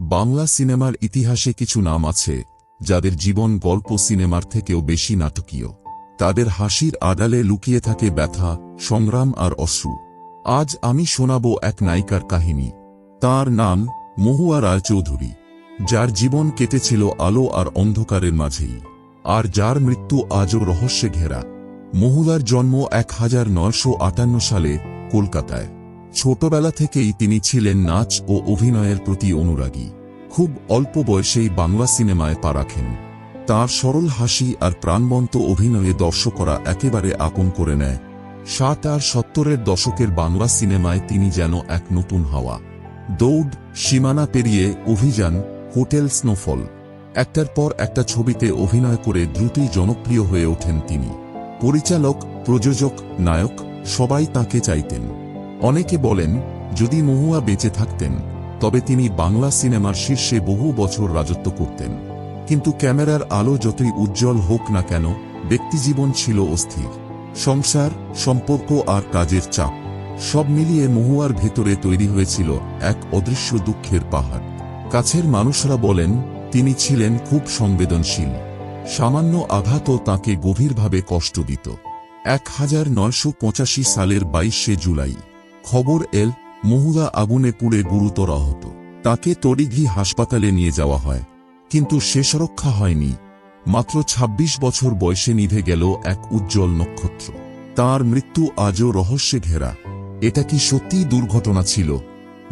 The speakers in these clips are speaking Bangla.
বাংলা সিনেমার ইতিহাসে কিছু নাম আছে, যাদের জীবন গল্প সিনেমার থেকেও বেশি নাটকীয়। তাদের হাসির আড়ালে লুকিয়ে থাকে ব্যথা, সংগ্রাম আর অশ্রু। আজ আমি শোনাব এক নায়িকার কাহিনী। তার নাম মহুয়া রায়চৌধুরী, যার জীবন কেটেছিল আলো আর অন্ধকারের মাঝেই, আর যার মৃত্যু আজও রহস্যে ঘেরা। মহুলার জন্ম এক হাজার নয়শো আটান্ন সালে কলকাতায়। ছোটবেলা থেকেই তিনি ছিলেন নাচ ও অভিনয়ের প্রতি অনুরাগী। খুব অল্প বয়সেই বাংলা সিনেমায় পা রাখেন। তাঁর সরল হাসি আর প্রাণবন্ত অভিনয়ে দর্শকরা একেবারে আপন করে নেয়। ষাট আর সত্তরের দশকের বাংলা সিনেমায় তিনি যেন এক নতুন হাওয়া। দৌড়, সীমানা পেরিয়ে অভিযান, হোটেল স্নোফল। একটার পর একটা ছবিতে অভিনয় করে দ্রুতই জনপ্রিয় হয়ে ওঠেন তিনি। পরিচালক, প্রযোজক, নায়ক সবাই তাকে চাইতেন। অনেকে বলেন, যদি মহুয়া বেঁচে থাকতেন, তবে তিনি বাংলা সিনেমার শীর্ষে বহু বছর রাজত্ব করতেন। কিন্তু ক্যামেরার আলো যতই উজ্জ্বল হোক না কেন, ব্যক্তিজীবন ছিল অস্থির। সংসার, সম্পর্ক আর কাজের চাপ, সব মিলিয়ে মহুয়ার ভেতরে তৈরি হয়েছিল এক অদৃশ্য দুঃখের পাহাড়। কাছের মানুষরা বলেন, তিনি ছিলেন খুব সংবেদনশীল। সামান্য আঘাতও তাকে গভীরভাবে কষ্ট দিত। এক হাজার নয়শো পঁচাশি সালের বাইশে জুলাই। খবর এল মহুয়া আগুনে পুড়ে গুরুতর আহত। তাকে তড়িঘি হাসপাতালে নিয়ে যাওয়া হয়। কিন্তু শেষ রক্ষা হয়নি। মাত্র ২৬ বছর বয়সে নিভে গেল এক উজ্জ্বল নক্ষত্র। তার মৃত্যু আজও রহস্যে ঘেরা। এটা কি সত্যিই দুর্ঘটনা ছিল?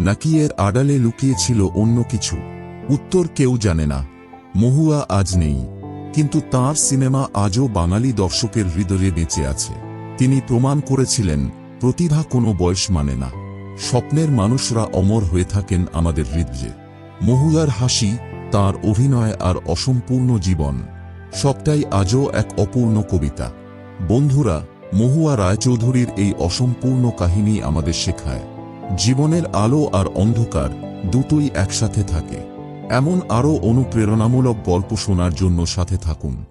নাকি এর আড়ালে লুকিয়েছিল অন্য কিছু? উত্তর কেউ জানে না। মহুয়া আজ নেই। কিন্তু তার সিনেমা আজও বাঙালি দর্শকের হৃদয়ে বেঁচে আছে। তিনি প্রমাণ করেছিলেন প্রতিভা কোনো বয়স মানে না। স্বপ্নের মানুষরা অমর হয়ে থাকেন আমাদের হৃদয়ে। মহুয়ার হাসি, তার অভিনয় আর অসম্পূর্ণ জীবন, সবটাই আজও এক অপূর্ণ কবিতা। বন্ধুরা, মহুয়া রায়চৌধুরীর এই অসম্পূর্ণ কাহিনী আমাদের শেখায়। জীবনের আলো আর অন্ধকার দুটোই একসাথে থাকে। এমন আরও অনুপ্রেরণামূলক গল্প শোনার জন্য সাথে থাকুন।